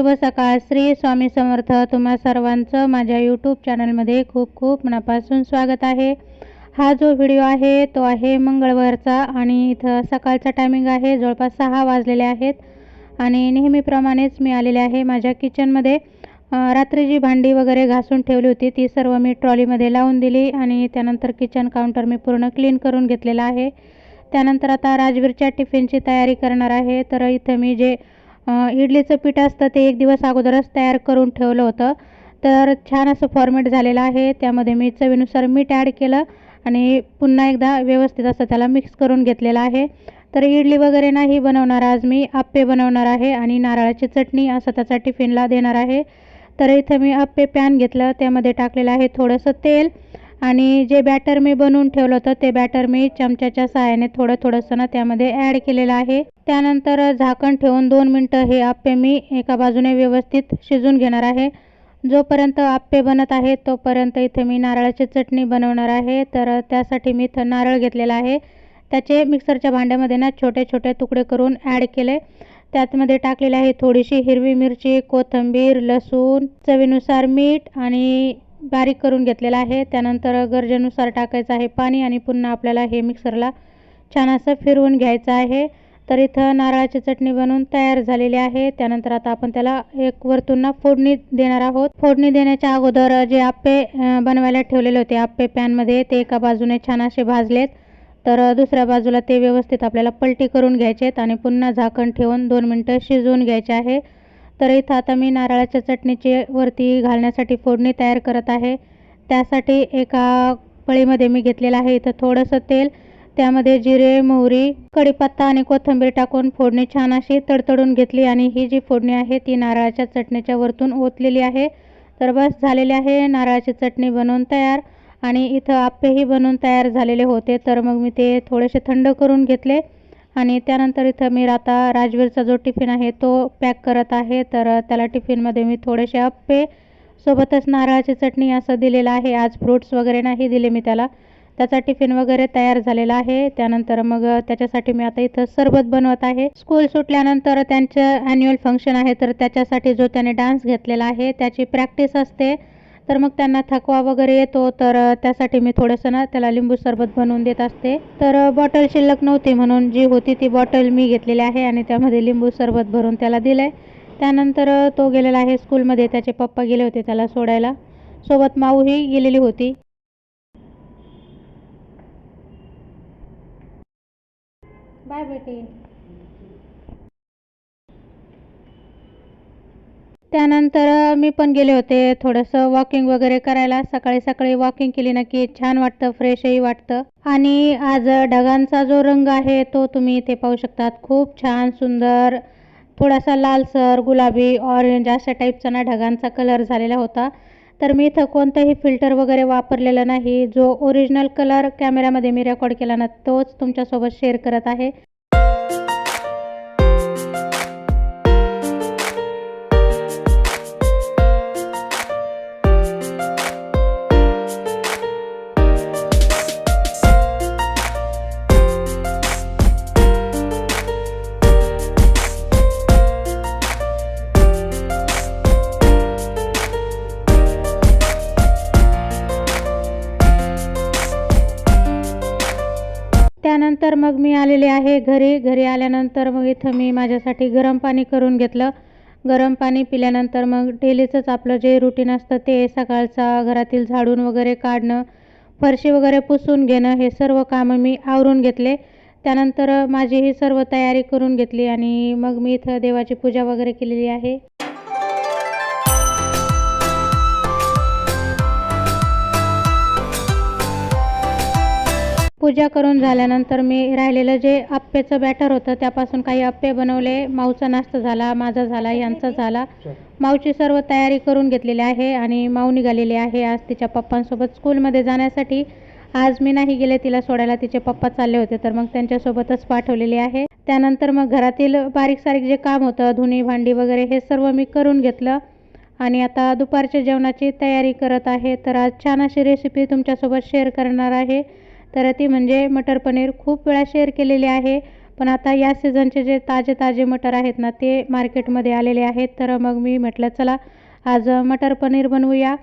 शुभ सकाळ. श्री स्वामी समर्थ तुम्हा सर्वांचं माझ्या यूट्यूब चॅनलमध्ये खूप खूप मनापासून स्वागत आहे. हा जो व्हिडिओ आहे तो आहे मंगळवारचा आणि इथं सकाळचा टायमिंग आहे जवळपास सहा वाजलेले आहेत आणि नेहमीप्रमाणेच मी आलेले आहे माझ्या किचनमध्ये रात्री जी भांडी वगैरे घासून ठेवली होती ती सर्व मी ट्रॉलीमध्ये लावून दिली आणि त्यानंतर किचन काउंटर मी पूर्ण क्लीन करून घेतलेला आहे. त्यानंतर आता राजवीरच्या टिफिनची तयारी करणार आहे तर इथं मी जे इडलीचं पीठ असतं ते एक दिवस अगोदरच तयार करून ठेवलं होतं. तर छान असं फॉर्मेट झालेलं आहे. त्यामध्ये मी चवीनुसार मीठ ॲड केलं आणि पुन्हा एकदा व्यवस्थित असं त्याला मिक्स करून घेतलेलं आहे. तर इडली वगैरे नाही बनवणार आज मी आप्पे बनवणार आहे आणि नारळाची चटणी असं त्याचा टिफिनला देणार आहे. तर इथं मी आप्पे पॅन घेतलं त्यामध्ये टाकलेलं आहे थोडंसं तेल आणि जे बॅटर मी बनवून ठेवलं होतं ते बॅटर मी चमच्याच्या सहाय्याने थोडं थोडंसं ना त्यामध्ये ॲड केलेलं आहे. त्यानंतर झाकण ठेवून दोन मिनटं हे आप्पे मी एका बाजूने व्यवस्थित शिजून घेणार आहे. जोपर्यंत आप्पे बनत आहे तोपर्यंत इथे मी नारळाची चटणी बनवणार आहे. तर त्यासाठी मी इथं नारळ घेतलेला आहे. त्याचे मिक्सरच्या भांड्यामध्ये ना छोटे छोटे तुकडे करून ॲड केले. त्यातमध्ये टाकलेले आहे थोडीशी हिरवी मिरची कोथिंबीर लसूण चवीनुसार मीठ आणि बारीक करून घेतलेलं आहे. त्यानंतर गरजेनुसार टाकायचं आहे पाणी आणि पुन्हा आपल्याला हे मिक्सरला छान असं फिरवून घ्यायचं आहे. तर इथं नारळाची चटणी बनवून तयार झालेली आहे. त्यानंतर आता आपण त्याला एक वरतून फोडणी देणार आहोत. फोडणी देण्याच्या अगोदर जे आप्पे बनवायला ठेवलेले होते आप्पे पॅनमध्ये ते एका बाजूने छान असे भाजलेत. तर दुसऱ्या बाजूला ते व्यवस्थित आपल्याला पलटी करून घ्यायचे आहेत आणि पुन्हा झाकण ठेवून दोन मिनटं शिजवून घ्यायचे आहे. तर इथं आता मी नारळाच्या चटणीची वरती घालण्यासाठी फोडणी तयार करत आहे. त्यासाठी एका पळीमध्ये मी घेतलेलं आहे इथं थोडंसं तेल. त्यामध्ये जिरे मोहरी कढीपत्ता आणि कोथिंबीर टाकून फोडणी छान अशी तडतडून घेतली आणि ही जी फोडणी आहे ती नारळाच्या चटणीच्या वरतून ओतलेली आहे. तर बस झालेली आहे नारळाची चटणी बनवून तयार आणि इथं आप्पेही बनवून तयार झालेले होते. तर मग मी ते थोडेसे थंड करून घेतले आणि त्यानंतर इथं मी आता राजवीरचा जो टिफिन आहे तो पॅक करत आहे. तर त्याला टिफिनमध्ये मी थोडेसे आप्पे सोबतच नारळाची चटणी असं दिलेलं आहे. आज फ्रूट्स वगैरे नाही दिले मी त्याला. त्याचा टिफिन वगैरे तयार झालेला आहे. त्यानंतर मग त्याच्यासाठी मी आता इथं सरबत बनवत आहे. स्कूल सुटल्यानंतर त्यांचं अॅन्युअल फंक्शन आहे तर त्याच्यासाठी जो त्याने डान्स घेतलेला आहे त्याची प्रॅक्टिस असते. तर मग त्यांना थकवा वगैरे येतो तर त्यासाठी मी थोडंसं ना त्याला लिंबू सरबत बनवून देत असते. तर बॉटल शिल्लक नव्हती म्हणून जी होती ती बॉटल मी घेतलेली आहे आणि त्यामध्ये लिंबू सरबत भरून त्याला दिलं आहे त्यानंतर तो गेलेला आहे स्कूलमध्ये त्याचे पप्पा गेले होते त्याला सोडायला. सोबत माऊही गेलेली होती. बाय बेटी त्यानंतर मी पण गेले होते थोडंसं वॉकिंग वगैरे करायला. सकाळी सकाळी वॉकिंग केली ना की छान वाटतं फ्रेशही वाटतं. आणि आज ढगांचा जो रंग आहे तो तुम्ही इथे पाहू शकतात. खूप छान सुंदर थोडासा लालसर गुलाबी ऑरेंज अशा टाईपचा ना ढगांचा कलर झालेला होता. तर मी इथं कोणतंही फिल्टर वगैरे वापरलेलं नाही. जो ओरिजिनल कलर कॅमेऱ्यामध्ये मी रेकॉर्ड केला ना तोच तुमच्यासोबत शेअर करत आहे. त्यानंतर मग मी आलेले आहे घरी. घरी आल्यानंतर मग इथं मी माझ्यासाठी गरम पाणी करून घेतलं. गरम पाणी पिल्यानंतर मग डेलीचंच आपलं जे रुटीन असतं ते सकाळचा घरातील झाडून वगैरे काढणं फरशी वगैरे पुसून घेणं हे सर्व कामं मी आवरून घेतले. त्यानंतर माझी ही सर्व तयारी करून घेतली आणि मग मी इथं देवाची पूजा वगैरे केलेली आहे. पूजा करून झाल्यानंतर मी राहिलेलं जे आप्पेचं बॅटर होतं त्यापासून काही आप्पे बनवले. माऊचा नाश्ता झाला माझा झाला यांचा झाला. माऊची सर्व तयारी करून घेतलेली आहे आणि माऊ निघालेली आहे आज तिच्या पप्पांसोबत स्कूलमध्ये जाण्यासाठी. आज मी नाही गेले तिला सोडायला तिचे पप्पा चालले होते तर मग त्यांच्यासोबतच पाठवलेले आहे. त्यानंतर मग घरातील बारीक सारीक जे काम होतं धुणी भांडी वगैरे हे सर्व मी करून घेतलं. आणि आता दुपारच्या जेवणाची तयारी करत आहे तर आज छान अशी रेसिपी तुमच्यासोबत शेअर करणार आहे. तर ती म्हणजे मटर पनीर खूप वेळा शेअर केलेली आहे. पण आता या सीझनचे जे ताजे ताजे मटर आहेत ना ते मार्केटमध्ये आलेले आहेत. तर मग मी म्हटलं चला आज मटर पनीर बनवूया.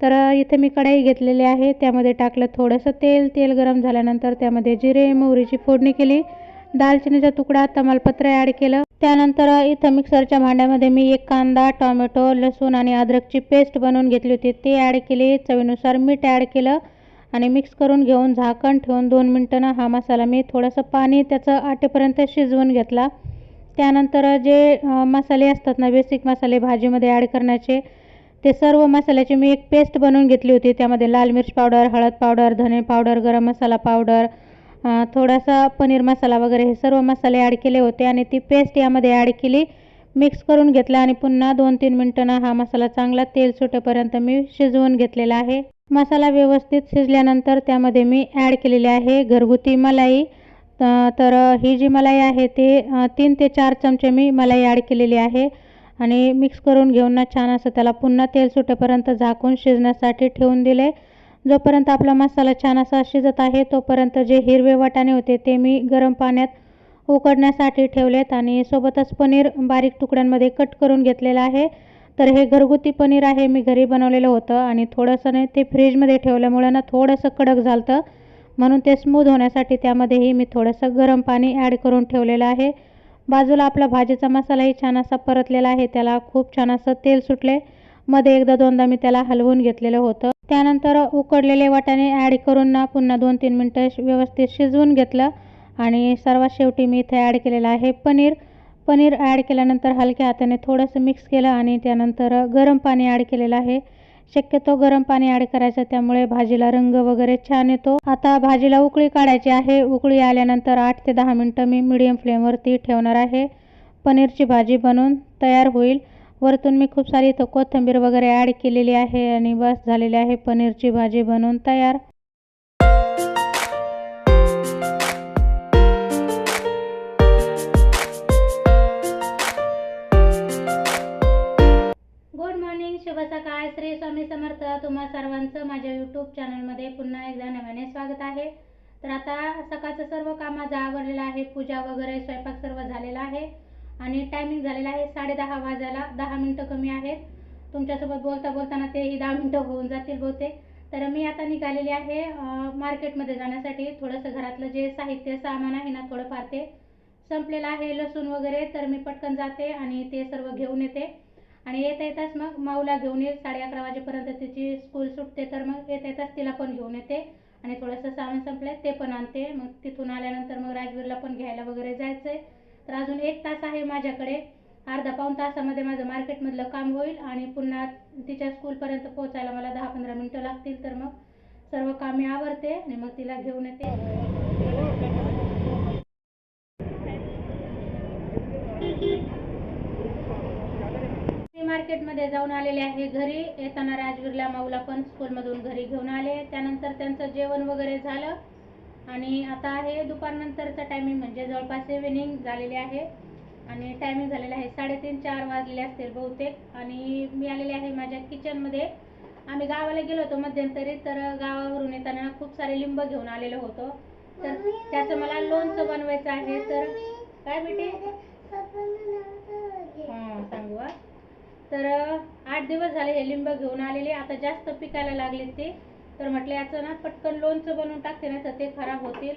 तर इथे मी कढाई घेतलेली आहे. त्यामध्ये टाकलं थोडंसं तेल. तेल गरम झाल्यानंतर त्यामध्ये जिरे मोहरीची फोडणी केली. दालचिनीचा तुकडा तमालपत्र ॲड केलं. त्यानंतर इथं मिक्सरच्या भांड्यामध्ये मी एक कांदा टोमॅटो लसूण आणि अद्रकची पेस्ट बनवून घेतली होती. ते ॲड केली. चवीनुसार मीठ ॲड केलं. आणि मिक्स करून घेऊन झाकण ठेवून दोन मिनटं हा मसाला मी थोडंसं पाणी त्याचं आटेपर्यंत शिजवून घेतला. त्यानंतर जे मसाले असतात ना बेसिक मसाले भाजीमध्ये ॲड करण्याचे ते सर्व मसाल्याची मी एक पेस्ट बनवून घेतली होती. त्यामध्ये लाल मिर्च पावडर हळद पावडर धने पावडर गरम मसाला पावडर थोडासा पनीर मसाला वगैरे हे सर्व मसाले ॲड केले होते आणि ती पेस्ट यामध्ये ॲड केली. मिक्स करून घेतला आणि पुन्हा दोन तीन मिनटांना हा मसाला चांगला तेल सुटेपर्यंत मी शिजवून घेतलेला आहे. मसाला व्यवस्थित शिजल्यानंतर त्यामध्ये मी ॲड केलेली आहे घरगुती मलाई. तर ही जी मलाई आहे ते तीन ते चार चमचे मी मलाई ॲड केलेली आहे. आणि मिक्स करून घेऊन ना छान असं त्याला पुन्हा तेल सुटेपर्यंत झाकून शिजण्यासाठी ठेवून दिले. जोपर्यंत आपला मसाला छान असा शिजत आहे तोपर्यंत जे हिरवे वाटाणे होते ते मी गरम पाण्यात उकडण्यासाठी ठेवलेत आणि सोबतच पनीर बारीक तुकड्यांमध्ये कट करून घेतलेलं आहे. तर हे घरगुती पनीर आहे मी घरी बनवलेलं होतं आणि थोडंसं नाही ते फ्रीजमध्ये ठेवल्यामुळं ना थोडंसं कडक झालं म्हणून ते स्मूथ होण्यासाठी त्यामध्येही मी थोडंसं गरम पाणी ॲड करून ठेवलेलं आहे. बाजूला आपला भाजीचा मसालाही छान असा परतलेला आहे त्याला खूप छान असं तेल सुटले. मध्ये एकदा दोनदा मी त्याला हलवून घेतलेलं होतं. त्यानंतर उकडलेले वाटाणे ॲड करून ना पुन्हा दोन तीन मिनटं व्यवस्थित शिजवून घेतलं. आणि सर्वात शेवटी मी इथे ॲड केलेलं आहे पनीर. पनीर ॲड केल्यानंतर हलक्या हाताने थोडंसं मिक्स केलं आणि त्यानंतर गरम पाणी ॲड केलेलं आहे. शक्यतो गरम पाणी ॲड करायचं त्यामुळे भाजीला रंग वगैरे छान येतो. आता भाजीला उकळी काढायची आहे. उकळी आल्यानंतर आठ ते दहा मिनटं मी मिडियम फ्लेमवरती ठेवणार आहे. पनीरची भाजी बनवून तयार होईल. वरतून मी खूप सारी इथं कोथिंबीर वगैरे ॲड केलेली आहे आणि बस झालेली आहे. पनीरची भाजी बनवून तयार. हाय श्री स्वामी समर्थ. तुम्हा सर्वांचं माझ्या यूट्यूब चॅनलमध्ये पुन्हा एकदा नव्याने स्वागत आहे. तर आता सकाळचं सर्व काम माझं आवडलेलं आहे. पूजा वगैरे स्वयंपाक सर्व झालेला आहे. आणि टायमिंग झालेला आहे. साडे दहा वाजायला दहा मिनटं कमी आहेत. तुमच्यासोबत बोलता बोलताना तेही दहा मिनटं होऊन जातील बहुतेक. तर मी आता निघालेली आहे मार्केटमध्ये जाण्यासाठी. थोडंसं घरातलं जे साहित्य सामान आहे ना थोडंफार ते संपलेलं आहे. लसूण वगैरे तर मी पटकन जाते आणि ते सर्व घेऊन येते. आणि येता येताच मग माऊला घेऊन येईल. साडे अकरा वाजेपर्यंत तिची स्कूल सुटते तर मग येता येताच तिला पण घेऊन येते. आणि थोडंसं सामान संपलं ते पण आणते. मग तिथून आल्यानंतर मग राजवीरला पण घ्यायला वगैरे जायचं आहे तर अजून एक तास आहे माझ्याकडे. अर्धा पाऊण तासामध्ये माझं मार्केटमधलं काम होईल आणि पुन्हा तिच्या स्कूलपर्यंत पोहोचायला मला दहा पंधरा मिनटं लागतील. तर मग सर्व कामे आवरते आणि मग तिला घेऊन येते मी मार्केटमध्ये जाऊन आलेले आहे. घरी येताना राजवीरला माऊला पण स्कूलमधून घरी घेऊन आले. त्यानंतर त्यांचं जेवण वगैरे झालं. आणि आता आहे दुपारनंतरचं टायमिंग म्हणजे जवळपास इव्हिनिंग झालेली आहे. आणि टायमिंग झालेलं आहे साडेतीन चार वाजलेले असतील बहुतेक. आणि मी आलेले आहे माझ्या किचनमध्ये आम्ही गावाला गेलो होतो मध्यंतरी तर गावावरून येताना खूप सारे लिंब घेऊन आलेलो होतो. तर त्याचं मला लोणचं बनवायचं आहे. तर काय बेटे? हां सांगू. तर आठ दिवस झाले हे लिंब घेऊन आलेले. आता जास्त पिकायला लागले ते. तर म्हटलं याचं ना पटकन लोणचं बनवून टाकते ना तर ते खराब होतील.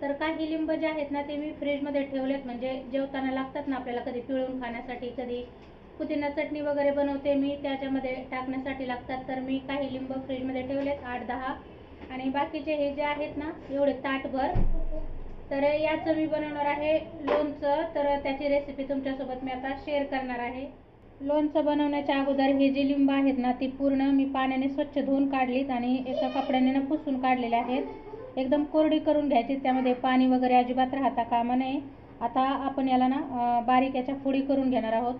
तर काही लिंब जे आहेत ना ते मी फ्रीजमध्ये ठेवलेत. म्हणजे जेवताना लागतात ना आपल्याला कधी पिळून खाण्यासाठी कधी पुदिना चटणी वगैरे बनवते मी त्याच्यामध्ये टाकण्यासाठी लागतात. तर मी काही लिंब फ्रीजमध्ये ठेवलेत आठ दहा. आणि बाकीचे हे जे आहेत ना एवढे ताटभर. तर याचं मी बनवणार आहे लोणचं. तर त्याची रेसिपी तुमच्यासोबत मी आता शेअर करणार आहे. लोणचं बनवण्याच्या अगोदर हे जे लिंब आहेत ना ती पूर्ण मी पाण्याने स्वच्छ धुवून काढलीत आणि एका कपड्याने ना पुसून काढलेले आहेत. एकदम कोरडी करून घ्यायची त्यामध्ये पाणी वगैरे अजिबात राहता कामा नये. आता आपण याला ना बारीक याच्या फोडी करून घेणार आहोत.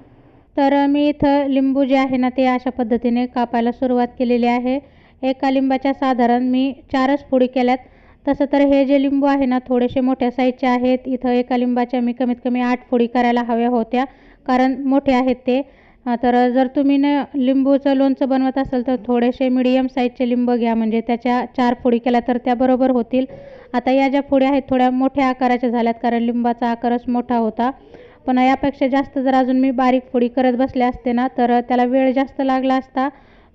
तर मी इथं लिंबू जे आहे ना ते अशा पद्धतीने कापायला सुरुवात केलेली आहे. एका लिंबाच्या साधारण मी चारच फोडी केल्यात. तसं तर हे जे लिंबू आहे ना थोडेसे मोठ्या साईजचे आहेत. इथं एका लिंबाच्या मी कमीत कमी आठ फोडी करायला हव्या होत्या कारण मोठे आहेत ते. तर जर तुम्ही न लिंबूचं लोणचं बनवत असाल तर थोडेसे मिडियम साईजचे लिंब घ्या. म्हणजे त्याच्या चार फोडी केल्या तर त्या बरोबर होतील. आता या ज्या फोडी आहेत थोड्या मोठ्या आकाराच्या झाल्यात कारण लिंबाचा आकारच मोठा होता. पण यापेक्षा जास्त जर अजून मी बारीक फोडी करत बसले असते ना तर त्याला वेळ जास्त लागला असता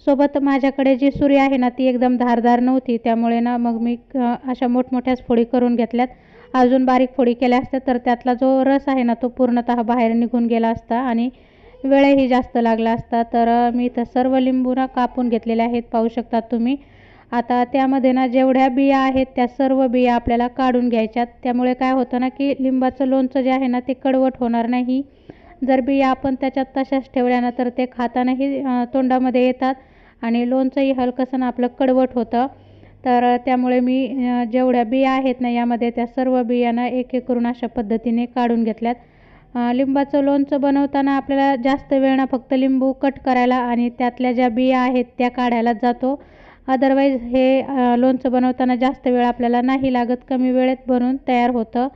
सोबत माझ्याकडे जी सुरी आहे ना ती एकदम धारदार नव्हती. त्यामुळे ना मग मी अशा मोठमोठ्याच फोडी करून घेतल्यात. अजून बारीक फोडी केल्या असत्या तर त्यातला जो रस आहे ना तो पूर्णतः बाहेर निघून गेला असता आणि वेळही जास्त लागला असता तर मी इथं सर्व लिंबू ना कापून घेतलेले आहेत पाहू शकता तुम्ही. आता त्यामध्ये ना जेवढ्या बिया आहेत त्या सर्व बिया आपल्याला काढून घ्यायच्यात. त्यामुळे काय होतं ना की लिंबाचं लोणचं जे आहे ना ते कडवट होणार नाही. जर बिया आपण त्याच्यात तशाच ठेवल्या ना तर ते खातानाही तोंडामध्ये येतात आणि लोणचंही हलकंसं आपलं कडवट होतं. तर त्यामुळे मी जेवढ्या बिया आहेत ना यामध्ये त्या सर्व बियांना एक एक करून अशा पद्धतीने काढून घेतल्यात. लिंबाचं लोणचं बनवताना आपल्याला जास्त वेळ ना फक्त लिंबू कट करायला आणि त्यातल्या ज्या बिया आहेत त्या काढायला जातो. अदरवाईज हे लोणचं बनवताना जास्त वेळ आपल्याला नाही लागत कमी वेळेत बनून तयार होतं.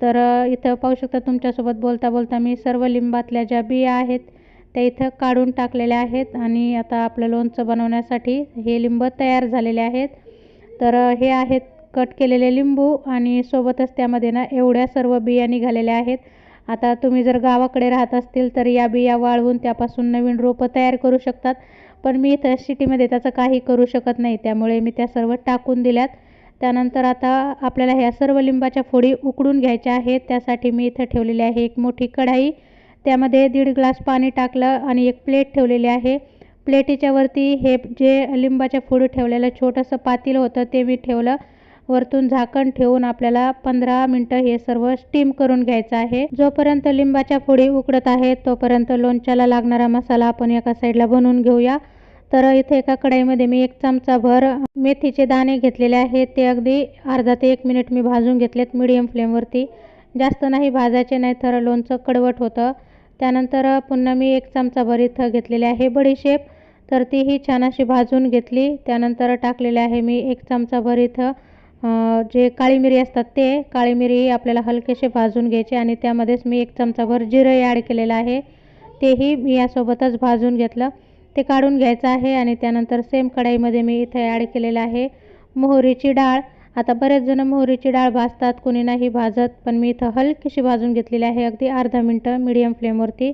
तर इथं पाहू शकता तुमच्यासोबत बोलता बोलता मी सर्व लिंबातल्या ज्या बिया आहेत त्या इथं काढून टाकलेल्या आहेत आणि आता आपलं लोणचं बनवण्यासाठी हे लिंब तयार झालेले आहेत. तर हे आहेत कट केलेले लिंबू आणि सोबतच त्यामध्ये ना एवढ्या सर्व बिया निघालेल्या आहेत. आता तुम्ही जर गावाकडे राहत असतील तर या बिया वाळवून त्यापासून नवीन रोपं तयार करू शकतात. पण मी इथं सिटीमध्ये त्याचं काही करू शकत नाही. त्यामुळे मी त्या सर्व टाकून दिल्यात. त्यानंतर आता आपल्याला ह्या सर्व लिंबाच्या फोडी उकडून घ्यायच्या आहेत. त्यासाठी मी इथं ठेवलेली आहे एक मोठी कढाई. त्यामध्ये दीड ग्लास पाणी टाकलं आणि एक प्लेट ठेवलेली आहे. प्लेटीच्या वरती हे जे लिंबाच्या फोडी ठेवलेलं छोटंसं पातील होतं ते मी ठेवलं. वरतून झाकण ठेवून आपल्याला पंधरा मिनटं हे सर्व स्टीम करून घ्यायचं आहे. जोपर्यंत लिंबाच्या फोडी उकडत आहेत तोपर्यंत लोणच्याला लागणारा मसाला आपण एका साईडला बनवून घेऊया. तर इथे एका कढाईमध्ये मी एक चमचा भर मेथीचे दाणे घेतलेले आहेत. ते अगदी अर्धा ते एक मिनिट मी भाजून घेतलेत मिडियम फ्लेमवरती जास्त नाही भाजायचे नाही तर लोणचं कडवट होतं. त्यानंतर पुन्हा मी एक चमचाभर इथं घेतलेले आहे बडीशेप. तर तीही छान अशी भाजून घेतली. त्यानंतर टाकलेले आहे मी एक चमचा भर इथं जे काळी मिरी असतात ते काळी मिरी आपल्याला हलकेसे भाजून घ्यायचे आणि त्यामध्येच मी एक चमचाभर जिरंही ॲड केलेलं आहे. तेही मी यासोबतच भाजून घेतलं. ते काढून घ्यायचं आहे आणि त्यानंतर सेम कढाईमध्ये मी इथे ॲड केलेलं आहे मोहरीची डाळ. आता बरेच जण मोहरीची डाळ भाजतात कोणी नाही भाजत पण मी इथं हलकीशी भाजून घेतलेली आहे अगदी अर्धा मिनटं मीडियम फ्लेमवरती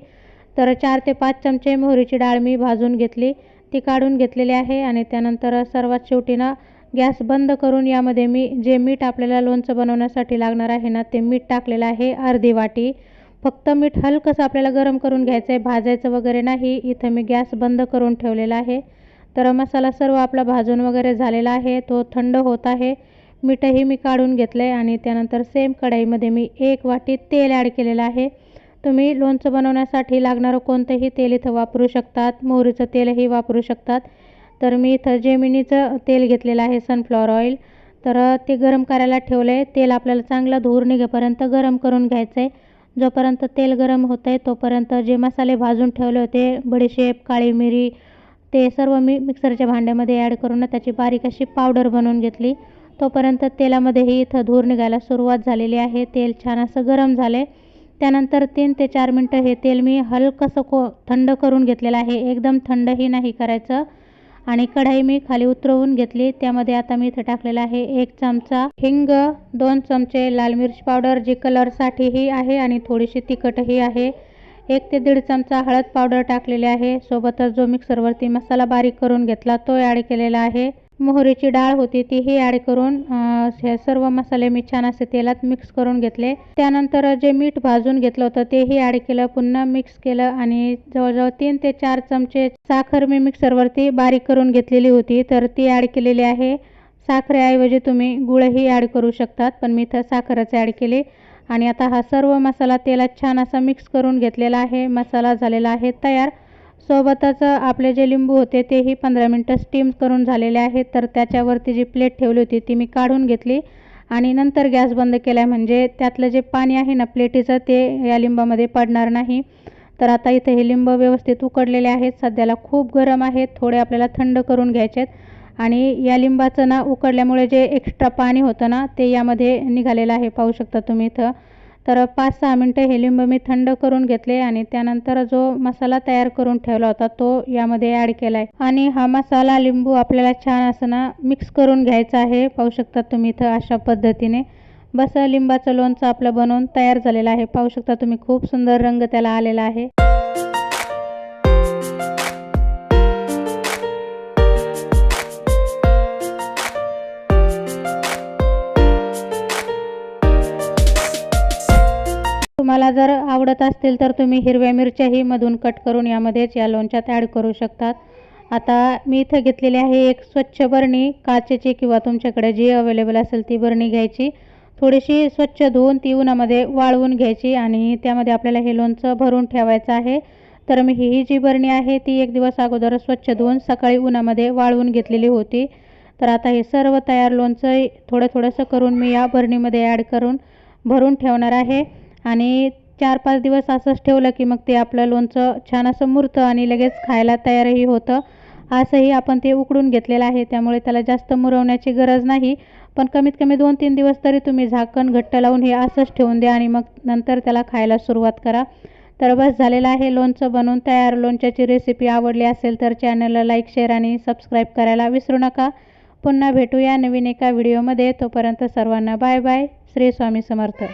तर चार ते पाच चमचे मोहरीची डाळ मी भाजून घेतली. ती काढून घेतलेली आहे आणि त्यानंतर सर्वात शेवटी ना गॅस बंद करून यामध्ये मी जे मीठ आपल्याला लोणचं बनवण्यासाठी लागणार आहे ना ते मीठ टाकलेलं आहे अर्धी वाटी. फक्त मीठ हलकंसं आपल्याला गरम करून घ्यायचं आहे भाजायचं वगैरे नाही. इथं मी गॅस बंद करून ठेवलेला आहे. तर मसाला सर्व आपला भाजून वगैरे झालेला आहे. तो थंड होत आहे. मीठही मी काढून घेतलं आहे आणि त्यानंतर सेम कढईमध्ये मी एक वाटी तेल ॲड केलेलं आहे. तुम्ही लोणचं बनवण्यासाठी लागणारं कोणतंही तेल इथं वापरू शकतात. मोहरीचं तेलही वापरू शकतात. तर मी इथं जेमिनीचं तेल घेतलेलं आहे सनफ्लॉवर ऑइल तर ते गरम करायला ठेवलं आहे तेल आपल्याला चांगलं धूर निघेपर्यंत गरम करून घ्यायचं आहे जोपर्यंत तेल गरम होतं आहे तोपर्यंत जे मसाले भाजून ठेवले होते बडीशेप काळी मिरी ते सर्व मी मिक्सरच्या भांड्यामध्ये ॲड करून त्याची बारीक अशी पावडर बनवून घेतली. तोपर्यंत तेलामध्येही इथं धूर निघायला सुरुवात झालेली आहे. तेल छान असं गरम झालं आहे त्यानंतर तीन ते चार मिनटं हे तेल मी हलकंसं को थंड करून घेतलेलं आहे. एकदम थंडही नाही करायचं. आणि कढाई मी खाली उतरवून घेतली. त्यामध्ये आता मी इथं टाकलेला आहे एक चमचा हिंग दोन चमचे लाल मिरची पावडर जी कलरसाठीही आहे आणि थोडीशी तिखटही आहे. एक ते दीड चमचा हळद पावडर टाकलेली आहे. सोबतच जो मिक्सरवरती मसाला बारीक करून घेतला तो ॲड केलेला आहे. मोहरीची डाळ होती तीही ॲड करून हे सर्व मसाले मी छान असे तेलात मिक्स करून घेतले. त्यानंतर जे मीठ भाजून घेतलं होतं तेही ॲड केलं पुन्हा मिक्स केलं आणि जवळजवळ तीन ते चार चमचे साखर मी मिक्सरवरती बारीक करून घेतलेली होती. तर ती ॲड केलेली आहे. साखरेऐवजी तुम्ही गुळही ॲड करू शकतात पण मी इथं साखरच ॲड केली. आणि आता हा सर्व मसाला तेलात छान असा मिक्स करून घेतलेला आहे. मसाला झालेला आहे तयार. सोबतच आपले जे लिंबू होते तेही पंधरा मिनटं स्टीम करून झालेले आहेत. तर त्याच्यावरती जी प्लेट ठेवली होती ती मी काढून घेतली. आणि नंतर गॅस बंद केला म्हणजे त्यातलं जे पाणी आहे ना प्लेटीचं ते या लिंबामध्ये पडणार नाही. तर आता इथे हे लिंब व्यवस्थित उकडलेले आहेत. सध्याला खूप गरम आहेत थोडे आपल्याला थंड करून घ्यायचे आहेत आणि या लिंबाचं ना उकडल्यामुळे जे एक्स्ट्रा पाणी होतं ना ते यामध्ये निघालेलं आहे. पाहू शकता तुम्ही इथं. तर पाच सहा मिनटं हे लिंब मी थंड करून घेतले आणि त्यानंतर जो मसाला तयार करून ठेवला होता तो यामध्ये ॲड केला आहे आणि हा मसाला लिंबू आपल्याला छान असं ना मिक्स करून घ्यायचा आहे. पाहू शकता तुम्ही इथं अशा पद्धतीने. बस लिंबाचं लोणचं आपलं बनवून तयार झालेलं आहे. पाहू शकता तुम्ही खूप सुंदर रंग त्याला आलेला आहे. तुम्हाला जर आवडत असतील तर तुम्ही हिरव्या मिरच्याही मधून कट करून यामध्येच या लोणच्यात ॲड करू शकतात. आता मी इथं घेतलेली आहे एक स्वच्छ बरणी काचेची किंवा तुमच्याकडे जी अवेलेबल असेल ती बरणी घ्यायची. थोडीशी स्वच्छ धुवून ती उन्हामध्ये वाळवून घ्यायची आणि त्यामध्ये आपल्याला हे लोणचं भरून ठेवायचं आहे. तर मी ही जी बरणी आहे ती एक दिवस अगोदर स्वच्छ धुवून सकाळी उन्हामध्ये वाळवून घेतलेली होती. तर आता हे सर्व तयार लोणचं थोडं थोडंसं करून मी या बरणीमध्ये ॲड करून भरून ठेवणार आहे. आणि चार पाच दिवस असंच ठेवलं की मग ते आपलं लोणचं छान असं मुरतं आणि लगेच खायला तयारही होतं. असंही आपण ते उकडून घेतलेलं आहे त्यामुळे त्याला जास्त मुरवण्याची गरज नाही. पण कमीत कमी दोन तीन दिवस तरी तुम्ही झाकण घट्ट लावून हे असंच ठेवून द्या आणि मग नंतर त्याला खायला सुरुवात करा. तर बस झालेलं आहे लोणचं बनवून तयार. लोणच्याची रेसिपी आवडली असेल तर चॅनलला लाईक शेअर आणि सबस्क्राईब करायला विसरू नका. पुन्हा भेटूया नवीन एका व्हिडिओमध्ये तोपर्यंत सर्वांना बाय बाय श्री स्वामी समर्थ.